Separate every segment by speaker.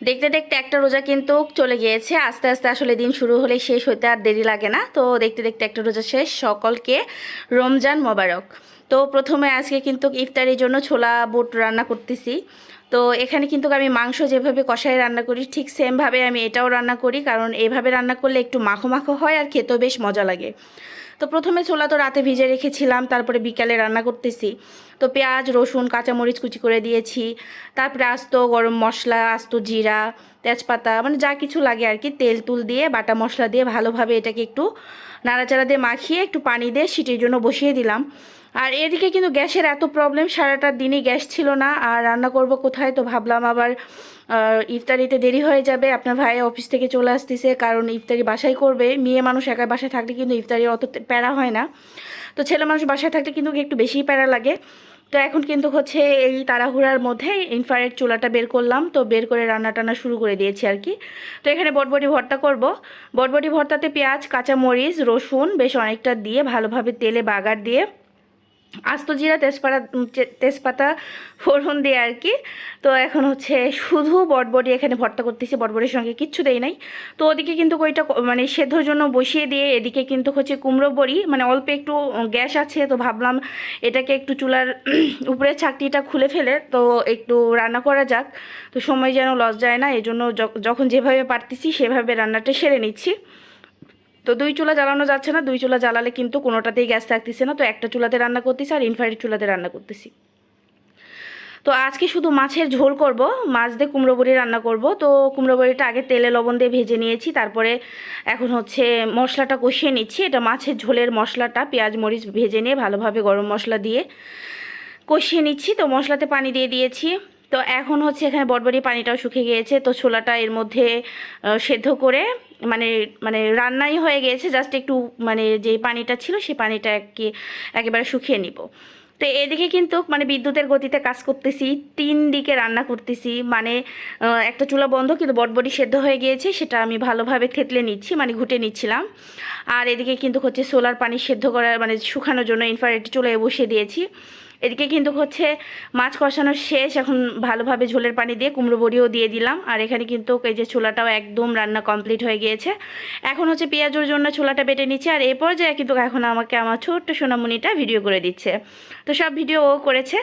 Speaker 1: দেখতে দেখতে একটা রোজা কিন্তু চলে গিয়েছে। আস্তে আস্তে আসলে দিন শুরু হলে শেষ হতে আর দেরি লাগে না। তো দেখতে দেখতে একটা রোজা শেষ। সকলকে রমজান মোবারক। তো প্রথমে আজকে কিন্তু ইফতারির জন্য ছোলা, বুট রান্না করতেছি। তো এখানে কিন্তু আমি মাংস যেভাবে কষায় রান্না করি, ঠিক সেমভাবে আমি এটাও রান্না করি। কারণ এইভাবে রান্না করলে একটু মাখো মাখো হয় আর খেতেও বেশ মজা লাগে। তো প্রথমে ছোলা তো রাতে ভিজে রেখেছিলাম, তারপরে বিকালে রান্না করতেছি। তো পেঁয়াজ, রসুন, কাঁচামরিচ কুচি করে দিয়েছি। তারপরে আস্ত গরম মশলা, আস্ত জিরা, তেজপাতা মানে যা কিছু লাগে আর কি, তেল তুল দিয়ে, বাটা মশলা দিয়ে ভালোভাবে এটাকে একটু নাড়াচাড়া দিয়ে মাখিয়ে একটু পানি দিয়ে সিটির জন্য বসিয়ে দিলাম। আর এদিকে কিন্তু গ্যাসের এত প্রবলেম সারাটা দিনই গ্যাস ছিল না। আর রান্না করব কোথায় তো ভাবলাম আবার ইফতারিতে দেরি হয়ে যাবে। আপনার ভাই অফিস থেকে চলে আসতেছে, কারণ ইফতারি বাসায় করবে। মেয়ে মানুষ একা বাসায় থাকলে কিন্তু ইফতারি অত প্যারা হয় না। তো ছেলে মানুষ বাসায় থাকলে কিন্তু একটু বেশিই প্যারা লাগে। তো এখন কিন্তু হচ্ছে এই তাড়াহুড়ার মধ্যে ইনফ্রারেড চুলাটা বের করলাম। তো বের করে রান্না টান্না শুরু করে দিয়েছি আর কি। তো এখানে বটবটি ভর্তা করব। বটবটি ভর্তাতে পেঁয়াজ, কাঁচামরিচ, রসুন বেশ অনেকটা দিয়ে ভালোভাবে তেলে বাগার দিয়ে আস্ত জিরা তেজপাতা তেজপাতা ফোড়ন দিয়ে আর কি। তো এখন হচ্ছে শুধু বটবটি এখানে ভর্তা করতেছি, বটবটির সঙ্গে কিচ্ছু দেই নাই। তো ওদিকে কিন্তু ওইটা মানে সেদ্ধর জন্য বসিয়ে দিয়ে এদিকে কিন্তু হচ্ছে কুমড়ো বড়ি মানে অল্প একটু গ্যাস আছে, তো ভাবলাম এটাকে একটু চুলার উপরে ছাকটিটা খুলে ফেলে, তো একটু রান্না করা যাক। তো সময় যেন লস যায় না এই জন্য যখ- যখন যেভাবে পারতেছি সেভাবে রান্নাটা সেরে নিচ্ছি। তো দুই চুলা জ্বালানো যাচ্ছে না, দুই চুলা জ্বালালে কিন্তু কোনোটাতেই গ্যাস থাকতেছে না। তো একটা চুলাতে রান্না করতেছি আর ইনফ্রারেড চুলাতে রান্না করতেছি। তো আজকে শুধু মাছের ঝোল করব, মাছ দিয়ে কুমড়ো বড়ি রান্না করব। তো কুমড়ো বড়িটা আগে তেলে লবণ দিয়ে ভেজে নিয়েছি, তারপরে এখন হচ্ছে মশলাটা কষিয়ে নিচ্ছি। এটা মাছের ঝোলের মশলাটা, পেঁয়াজ, মরিচ ভেজে নিয়ে ভালোভাবে গরম মশলা দিয়ে কষিয়ে নিচ্ছি। তো মশলাতে পানি দিয়ে দিয়েছি। তো এখন হচ্ছে এখানে বটবটি পানিটাও শুকিয়ে গিয়েছে, তো ছোলাটা এর মধ্যে সেদ্ধ করে মানে মানে রান্নাই হয়ে গিয়েছে জাস্ট একটু মানে যে পানিটা ছিল সেই পানিটা একে, একেবারে শুকিয়ে নিব। তো এদিকে কিন্তু মানে বিদ্যুতের গতিতে কাজ করতেছি, তিন দিকে রান্না করতেছি মানে একটা চুলা বন্ধ, কিন্তু বটবটি সেদ্ধ হয়ে গিয়েছে, সেটা আমি ভালোভাবে থেতলে নিচ্ছি মানে ঘুটে নিচ্ছিলাম। আর এদিকে কিন্তু হচ্ছে সোলার পানি সেদ্ধ করার মানে শুকানোর জন্য ইনফ্রারেড চুলায় বসিয়ে দিয়েছি। এদিকে কিন্তু হচ্ছে মাছ কষানো শেষ, এখন ভালোভাবে ঝোলের পানি দিয়ে কুমড়ো বড়িও দিয়ে দিলাম। আর এখানে কিন্তু এই যে ছোলাটাও একদম রান্না কমপ্লিট হয়ে গিয়েছে। এখন হচ্ছে পেঁয়াজের জন্য ছোলাটা বেটে নিচ্ছে, আর এই পর্যায়ে কিন্তু এখন আমাকে আমার ছোট্ট সোনামণিটা ভিডিও করে দিচ্ছে। তো সব ভিডিও ও করেছে।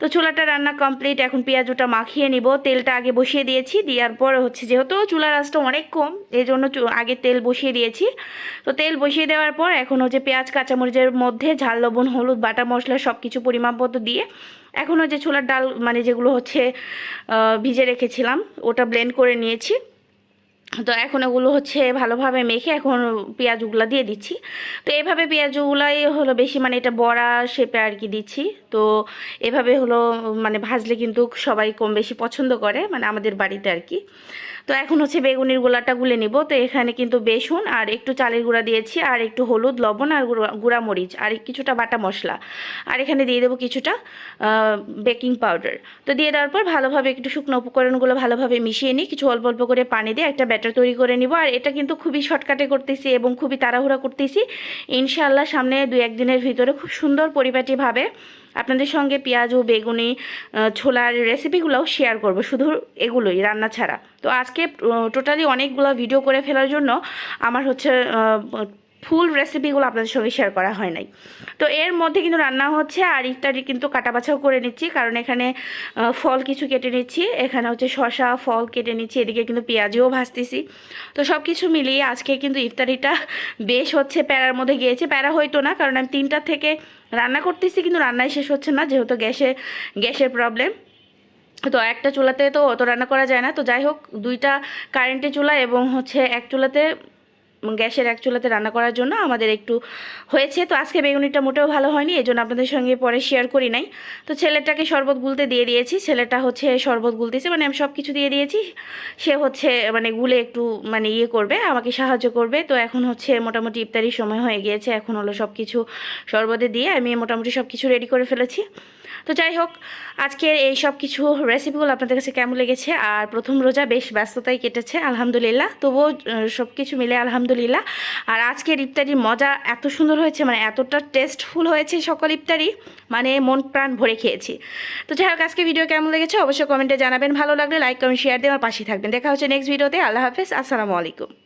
Speaker 1: তো ছোলাটা রান্না কমপ্লিট এখন পেঁয়াজটা মাখিয়ে নিব। তেলটা আগে বসিয়ে দিয়েছি, দেওয়ার পর হচ্ছে যেহেতু চুলার আঁচটা অনেক কম এই জন্য আগে তেল বসিয়ে দিয়েছি। তো তেল বসিয়ে দেওয়ার পর এখন হচ্ছে পেঁয়াজ, কাঁচামরিচের মধ্যে ঝাল, লবণ, হলুদ, বাটা মশলা সব কিছু পরিমাপ মতো দিয়ে এখন যে ছোলার ডাল মানে যেগুলো হচ্ছে ভিজে রেখেছিলাম, ওটা ব্লেন্ড করে নিয়েছি। তো এখন ওগুলো হচ্ছে ভালোভাবে মেখে এখন পেঁয়াজগুলো দিয়ে দিচ্ছি। তো এভাবে পেঁয়াজগুলাই হলো বেশি মানে এটা বড়া শেপে আর কি দিচ্ছি। তো এভাবে হলো মানে ভাজলে কিন্তু সবাই কম বেশি পছন্দ করে মানে আমাদের বাড়িতে আর কি। তো এখন হচ্ছে বেগুনের গোলাটা গুলে নিব। তো এখানে কিন্তু বেসন আর একটু চালের গুঁড়া দিয়েছি আর একটু হলুদ, লবণ আর গুঁড়া মরিচ আর কিছুটা বাটা মশলা। আর এখানে দিয়ে দেবো কিছুটা বেকিং পাউডার। তো দিয়ে দেওয়ার পর ভালোভাবে একটু শুকনো উপকরণগুলো ভালোভাবে মিশিয়ে নিই। কিছু অল্প অল্প করে পানি দিয়ে একটা ব্যাটার তৈরি করে নিব। আর এটা কিন্তু খুবই শর্টকাটে করতেছি এবং খুবই তাড়াহুড়া করতেছি। ইনশাআল্লাহ সামনে দু একদিনের ভিতরে খুব সুন্দর পরিপাটিভাবে আপনাদের সঙ্গে পেঁয়াজ ও বেগুনি ছোলার রেসিপিগুলোও শেয়ার করব। শুধু এগুলোই, রান্না ছাড়া। তো আজকে টোটালি অনেকগুলো ভিডিও করে ফেলার জন্য আমার হচ্ছে ফুল রেসিপিগুলো আপনাদের সঙ্গে শেয়ার করা হয় নাই। তো এর মধ্যে কিন্তু রান্না হচ্ছে, আর ইফতারি কিন্তু কাটা বাছাও করে নিচ্ছি, কারণ এখানে ফল কিছু কেটে নিচ্ছি, এখানে হচ্ছে শশা ফল কেটে নিচ্ছি, এদিকে কিন্তু পেঁয়াজও ভাজতেছি। তো সব কিছু মিলিয়ে আজকে কিন্তু ইফতারিটা বেশ হচ্ছে প্যারার মধ্যে গিয়েছে। প্যারা হইতো না, কারণ আমি তিনটা থেকে রান্না করতেছি, কিন্তু রান্নাই শেষ হচ্ছে না, যেহেতু গ্যাসে, গ্যাসের প্রবলেম তো একটা চুলাতে তো অত রান্না করা যায় না। তো যাই হোক, দুইটা কারেন্টের চুলা এবং হচ্ছে এক চুলাতে, গ্যাসের এক চুলাতে রান্না করার জন্য আমাদের একটু হয়েছে। তো আজকে বেগুনিটা মোটেও ভালো হয়নি এই জন্য আপনাদের সঙ্গে পরে শেয়ার করি নাই। তো ছেলেটাকে শরবত গুলতে দিয়ে দিয়েছি। ছেলেটা হচ্ছে শরবত গুলতেছে মানে আমি সব কিছু দিয়ে দিয়েছি। সে হচ্ছে মানে গুলে একটু মানে ইয়ে করবে, আমাকে সাহায্য করবে। তো এখন হচ্ছে মোটামুটি ইফতারির সময় হয়ে গিয়েছে, এখন হলো সব কিছু শরবতে দিয়ে আমি মোটামুটি সব কিছু রেডি করে ফেলেছি। তো যাই হোক, আজকের এই সব কিছু রেসিপিগুলো আপনাদের কাছে কেমন লেগেছে? আর প্রথম রোজা বেশ ব্যস্ততাই কেটেছে, আলহামদুলিল্লাহ। তবুও সব কিছু মিলে আলহামদুলিল্লাহ। আর আজকের ইফতারির মজা এত সুন্দর হয়েছে মানে এতটা টেস্টফুল হয়েছে সকল ইফতারি মানে মন প্রাণ ভরে খেয়েছি। তো যাই হোক, আজকে ভিডিও কেমন লেগেছে অবশ্যই কমেন্টে জানাবেন। ভালো লাগলে লাইক কমেন্ট শেয়ার দিয়ে আমার পাশে থাকবেন। দেখা হচ্ছে নেক্সট ভিডিওতে আল্লাহ হাফেজ। আসসালামু আলাইকুম।